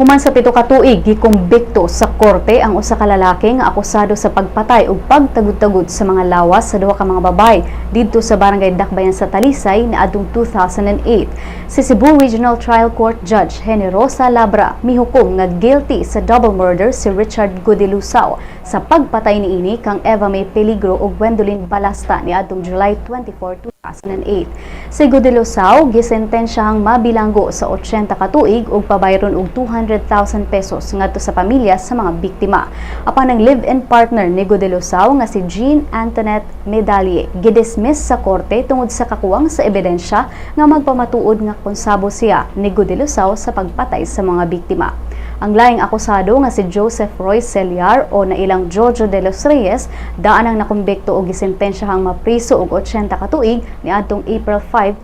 Human sa pito ka tuig gikumbikto sa korte ang usa ka lalaki nga akusado sa pagpatay ug pagtagud-tagud sa mga lawas sa duha ka mga babay didto sa barangay Dakbayan sa Talisay niadtong 2008. Si Cebu Regional Trial Court Judge Generosa Labra mihukom nga guilty sa double murder si Richard Godilusao sa pagpatay niini kang Eva May Peligro ug Gwendolyn Balasta niadtong July 24, 2008. Si Godilusao gisentensyahang mabilanggo sa 80 ka tuig ug pabayron og 200,000 pesos ngadto sa pamilya sa mga biktima. Apan ang live-in partner ni Godilusao nga si Jean Antoinette Medalye gidismiss sa korte tungod sa kakuwang sa ebidensya nga magpamatuod nga konsabo siya ni Godilusao sa pagpatay sa mga biktima. Ang laing akusado nga si Joseph Roy Celiar o na ilang Jojo de los Reyes daan ang nakumbekto og gisentensyahang mapriso og 80 ka tuig niadtong April 5,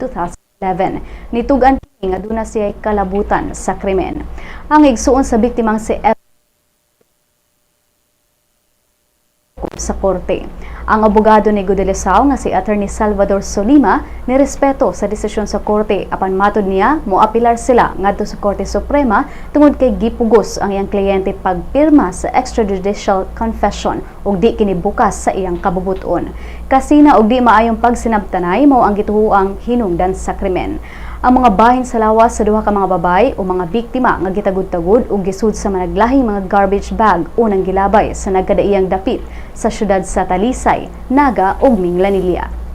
2011. Nitugan kini nga duna siya kalabutan sa krimen. Ang igsuon sa biktimang si Eva sa korte. Ang abogado ni Gudelisao nga si Attorney Salvador Solima nirespeto sa desisyon sa korte apan matod niya moapilar sila ngadto sa Korte Suprema tungod kay gipugos ang iyang kliyente pagpirma sa extrajudicial confession ug di kini bukas sa iyang kabubuton. Kasina og di maayong pagsinabtanay mao ang gituhuang hinungdan sa krimen. Ang mga bahin sa lawas sa duha ka mga babay o mga biktima nga gitagud-tagud ug gisud sa managlahing mga garbage bag unang gilabay sa nagkadaiyang dapit sa syudad sa Talisay, Naga ug Minglanilla.